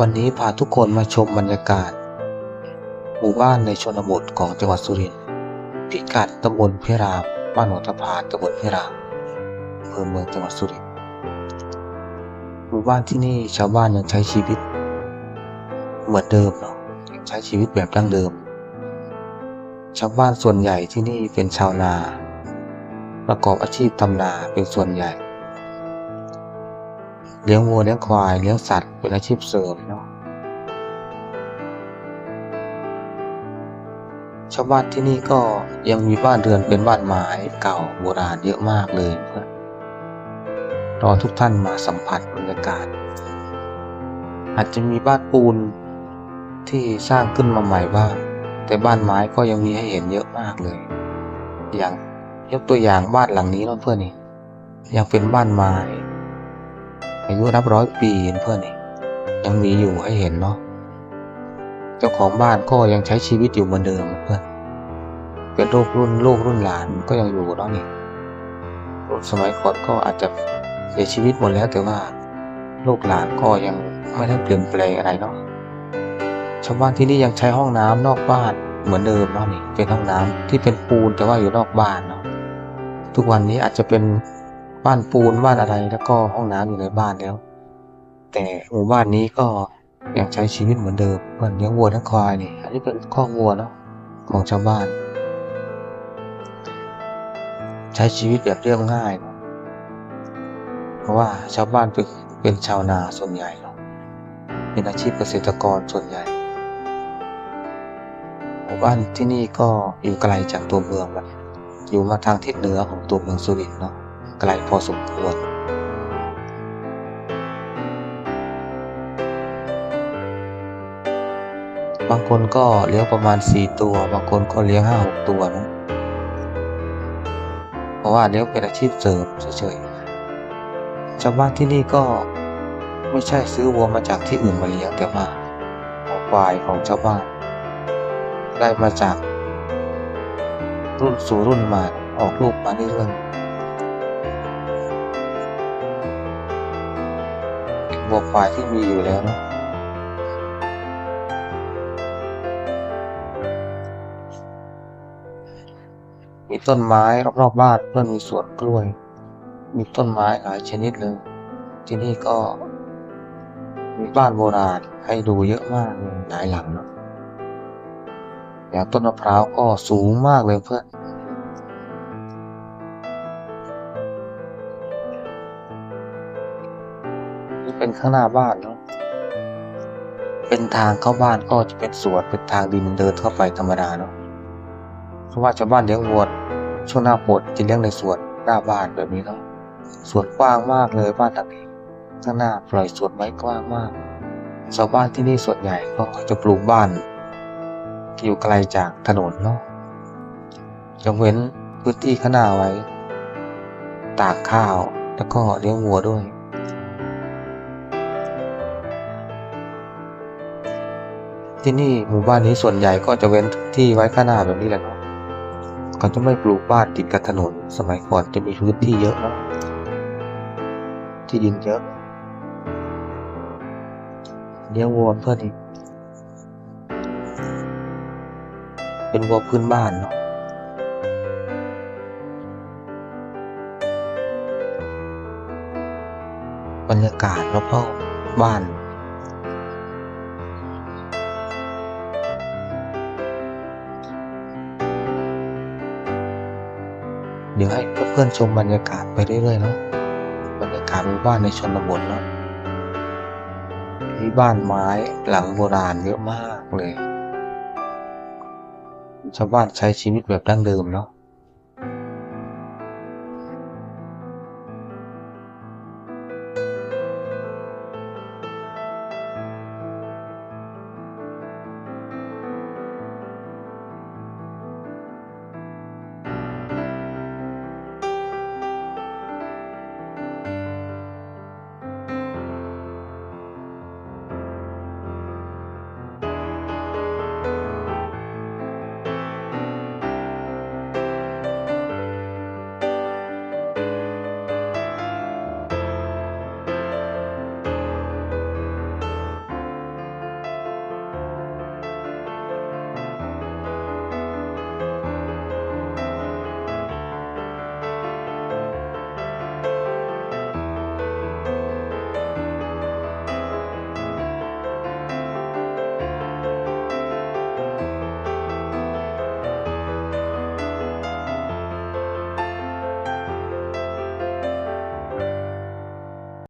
วันนี้พาทุกคนมาชมบรรยากาศ หมู่บ้านในชนบทของจังหวัดสุรินทร์พิกัดตำบลพิราม บ้านหัวตะพานตำบลพิรามอำเภอเมืองจังหวัดสุรินทร์หมู่บ้านที่นี่ชาวบ้านยังใช้ชีวิต เหมือนเดิมเนาะใช้ชีวิตแบบดั้งเดิม ชาวบ้านส่วนใหญ่ที่นี่เป็นชาวนา ประกอบอาชีพทำนาเป็นส่วนใหญ่ เลี้ยงวัวเลี้ยงควายเลี้ยงสัตว์เป็นอาชีพเสริมเนาะชาวบ้านที่นี่ก็ยังมีบ้านเรือนเป็นบ้านไม้เก่าโบราณเยอะมากเลยเพื่อนรอทุกท่านมาสัมผัสบรรยากาศ อาจจะมีบ้านปูนที่สร้างขึ้นมาใหม่บ้าง แต่บ้านไม้ก็ยังมีให้เห็นเยอะมากเลย อย่างยกตัวอย่างบ้านหลังนี้เนาะเพื่อนนี่ยังเป็นบ้านไม้ อายุนับร้อยปีเพื่อนนี่ยังมีอยู่ให้เห็นเนาะเจ้าของบ้านก็ยังใช้ชีวิตอยู่เหมือนเดิมเพื่อนเป็นลูกรุ่นลูกรุ่นหลานก็ยังอยู่เนาะนี่รุ่นสมัยก่อนก็อาจจะเสียชีวิตหมดแล้วแต่ว่าลูกหลานก็ยังไม่ได้เปลี่ยนแปลงอะไรเนาะชาวบ้านที่นี่ยังใช้ห้องน้ำนอกบ้านเหมือนเดิมเนาะนี่เป็นห้องน้ำที่เป็นปูนแต่ว่าอยู่นอกบ้านเนาะทุกวันนี้อาจจะเป็น บ้านปูนบ้านอะไรแล้วก็ห้องน้ำอยู่ในบ้านแล้ว แต่หมู่บ้านนี้ก็ยังใช้ชีวิตเหมือนเดิมเพื่อนเลี้ยงวัวทั้งควายนี่อันนี้เป็นข้อวัวเนาะของชาวบ้าน ใช้ชีวิตแบบเรียบง่ายเนาะเพราะว่าชาวบ้านเป็นเป็นชาวนาส่วนใหญ่เนาะเป็นอาชีพเกษตรกรส่วนใหญ่หมู่บ้านที่นี่ก็อยู่ไกลจากตัวเมืองแบบอยู่มาทางทิศเหนือของตัวเมืองสุรินทร์เนาะ ไกลพอสมควร บางคนก็เลี้ยงประมาณสี่ตัว บางคนก็เลี้ยงห้าหกตัวนะ เพราะว่าเลี้ยงเป็นอาชีพเสริมเฉยๆ ชาวบ้านที่นี่ก็ไม่ใช่ซื้อวัวมาจากที่อื่นมาเลี้ยงแต่ว่าควายของชาวบ้าน ได้มาจากรุ่นสู่รุ่นมาออกลูกมาเรื่อยๆ วัวควายที่มีอยู่แล้วเนาะมีต้นไม้รอบๆบ้านเพื่อนมีสวนกล้วย มีต้นไม้หลายชนิดเลย ที่นี่ก็ มีบ้านโบราณให้ดูเยอะมากหลายหลังเนาะอย่างต้นมะพร้าวก็สูงมากเลยเพื่อน เป็นข้างหน้าบ้านเนาะเป็นทางเข้าบ้านก็จะเป็นสวนเป็นทางดินเดินเข้าไปธรรมดาเนาะเพราะว่าชาวบ้านเลี้ยงวัวช่วงหน้าฝนจะเลี้ยงในสวนหน้าบ้านแบบนี้เนาะสวนกว้างมากเลยบ้านหลังนี้ข้างหน้าปล่อยสวนไว้กว้างมาก ชาวบ้านที่นี่ส่วนใหญ่ก็จะปลูกบ้านที่อยู่ไกลจากถนนเนาะยกเว้นพื้นที่ข้างหน้าไว้ ตากข้าวแล้วก็เลี้ยงวัวด้วย ที่นี่หมู่บ้านนี้ส่วนใหญ่ก็จะเว้นที่ไว้ข้างหน้าแบบนี้แหละเนาะเขาจะไม่ปลูกบ้านติดกับถนน สมัยก่อนจะมีพื้นที่เยอะเนาะที่ดินเยอะเลี้ยงวัวเพื่อนอีกเป็นวัวพื้นบ้านเนาะบรรยากาศรอบๆบ้าน ดี๋ยวให้เพื่อนๆชมบรรยากาศไปเรื่อยๆเนาะบรรยากาศหมู่บ้านในชนบทเนาะที่บ้านไม้หลังโบราณเยอะมากเลยชาวบ้านใช้ชีวิตแบบดั้งเดิมเนาะ